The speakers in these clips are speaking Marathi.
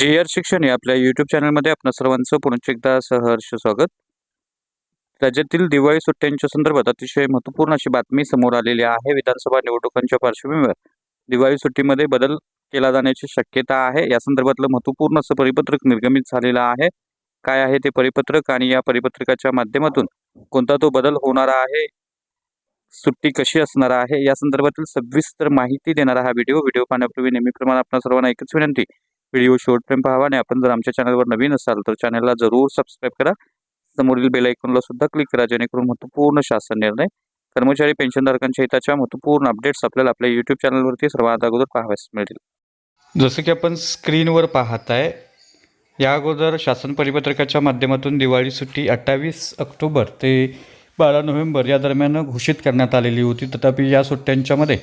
जे आर शिक्षण या आपल्या यूट्यूब चॅनलमध्ये आपणा सर्वांचं पुन्हा एकदा सहर्ष स्वागत. राज्यातील दिवाळी सुट्ट्यांच्या संदर्भात अतिशय महत्त्वपूर्ण अशी बातमी समोर आलेली आहे. विधानसभा निवडणुकांच्या पार्श्वभूमीवर दिवाळी सुट्टीमध्ये बदल केला जाण्याची शक्यता आहे. या संदर्भातलं महत्त्वपूर्ण असं परिपत्रक निर्गमित झालेलं आहे. काय आहे ते परिपत्रक आणि या परिपत्रकाच्या माध्यमातून कोणता तो बदल होणार आहे? सुट्टी कशी असणार आहे? या संदर्भातील सविस्तर माहिती देणारा हा व्हिडिओ व्हिडिओ पाहण्यापूर्वी नेहमीप्रमाणे आपणा सर्वांना एकच विनंती व्हिडिओ शेवटपर्यंत पाहावा आणि आपण जर आमच्या चॅनलवर नवीन असाल तर चॅनलला जरूर सबस्क्राईब करा. समोरील बेल आयकॉनला सुद्धा क्लिक करा जेणेकरून महत्त्वपूर्ण शासन निर्णय कर्मचारी पेन्शनधारकांच्या हिताच्या महत्त्वपूर्ण अपडेट्स आपल्याला आपल्या यूट्यूब चॅनलवरती सर्वात अगोदर पाहाव्यास मिळतील. जसं की आपण स्क्रीनवर पाहत आहे या अगोदर शासन परिपत्रकाच्या माध्यमातून दिवाळी सुट्टी अठ्ठावीस ऑक्टोबर ते बारा नोव्हेंबर या दरम्यान घोषित करण्यात आलेली होती. तथापि या सुट्ट्यांच्यामध्ये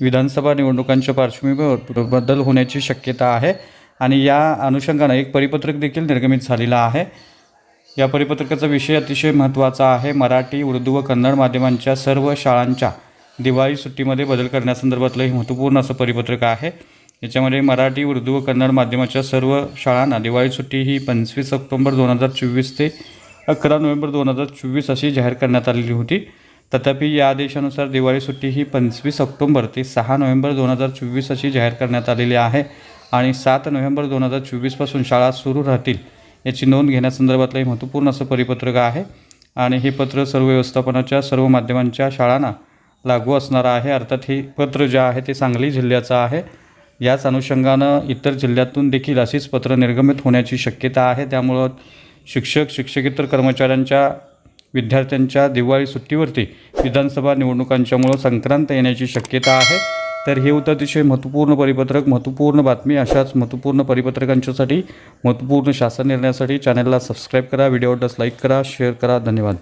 विधानसभा निवडणुकांच्या पार्श्वभूमीवर बदल होण्याची शक्यता आहे. आणि या अनुषंगानं एक परिपत्रक देखील निर्गमित झालेलं आहे. या परिपत्रकाचा विषय अतिशय महत्त्वाचा आहे. मराठी उर्दू व कन्नड माध्यमांच्या सर्व शाळांच्या दिवाळी सुट्टीमध्ये बदल करण्यासंदर्भातलं हे महत्त्वपूर्ण असं परिपत्रक आहे. याच्यामध्ये मराठी उर्दू व कन्नड माध्यमाच्या सर्व शाळांना दिवाळी सुट्टी ही पंचवीस ऑक्टोंबर दोन हजार चोवीस ते अकरा नोव्हेंबर दोन हजार चोवीस अशी जाहीर करण्यात आलेली होती. तथापि या आदेशानुसार दिवाळी सुट्टी ही पंचवीस ऑक्टोबर ते सहा नोव्हेंबर दोन हजार चोवीस अशी जाहीर करण्यात आलेली आहे. आणि सात नोव्हेंबर दोन हजार चोवीसपासून शाळा सुरू राहतील याची नोंद घेण्यासंदर्भातलं हे महत्त्वपूर्ण असं परिपत्रक आहे. आणि हे पत्र सर्व व्यवस्थापनाच्या सर्व माध्यमांच्या शाळांना लागू असणार आहे. अर्थात हे पत्र जे आहे ते सांगली जिल्ह्याचं आहे. याच अनुषंगानं इतर जिल्ह्यातून देखील अशीच पत्र निर्गमित होण्याची शक्यता आहे. त्यामुळं शिक्षक शिक्षकेतर कर्मचाऱ्यांच्या विद्यार्थ्यांच्या दिवाळी सुट्टीवरती विधानसभा निवडणुकांच्यामुळं संक्रांत येण्याची शक्यता आहे. तर हे होतं अतिशय महत्त्वपूर्ण परिपत्रक महत्त्वपूर्ण बातमी. अशाच महत्त्वपूर्ण परिपत्रकांच्यासाठी महत्त्वपूर्ण शासन निर्णयासाठी चॅनलला सबस्क्राईब करा व्हिडिओ लाईक करा शेअर करा. धन्यवाद.